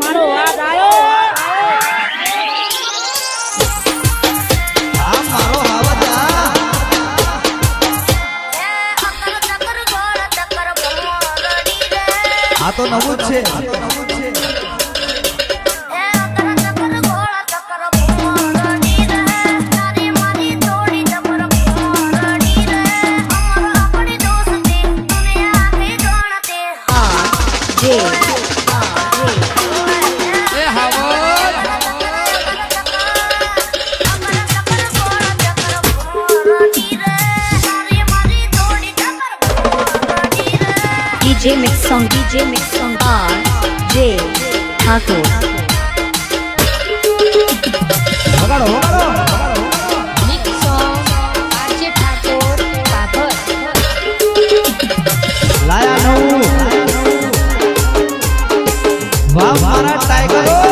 મારો વાઘ આ તો નવું જ છે. એ Song DJ Mix Song R J Thakur વગાડો વગાડો લાયા નવું વાહ મારા ટાઈગરો